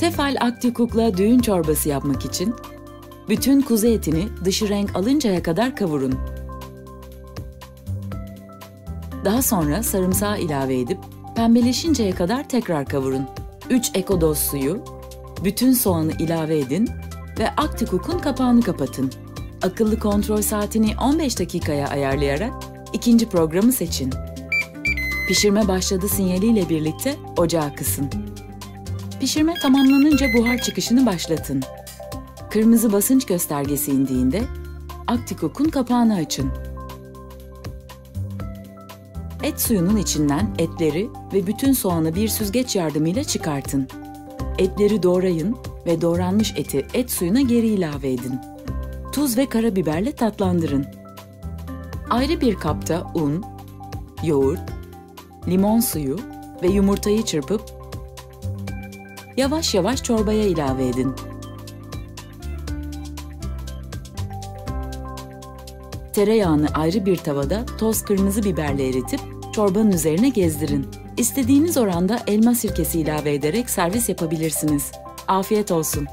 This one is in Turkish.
Tefal Aktikuk'la düğün çorbası yapmak için bütün kuzu etini dışı renk alıncaya kadar kavurun. Daha sonra sarımsağı ilave edip pembeleşinceye kadar tekrar kavurun. 3 ekodoz suyu, bütün soğanı ilave edin ve Aktikuk'un kapağını kapatın. Akıllı kontrol saatini 15 dakikaya ayarlayarak ikinci programı seçin. Pişirme başladı sinyaliyle birlikte ocağı kısın. Pişirme tamamlanınca buhar çıkışını başlatın. Kırmızı basınç göstergesi indiğinde Aktikok'un kapağını açın. Et suyunun içinden etleri ve bütün soğanı bir süzgeç yardımıyla çıkartın. Etleri doğrayın ve doğranmış eti et suyuna geri ilave edin. Tuz ve karabiberle tatlandırın. Ayrı bir kapta un, yoğurt, limon suyu ve yumurtayı çırpıp yavaş yavaş çorbaya ilave edin. Tereyağını ayrı bir tavada toz kırmızı biberle eritip çorbanın üzerine gezdirin. İstediğiniz oranda elma sirkesi ilave ederek servis yapabilirsiniz. Afiyet olsun.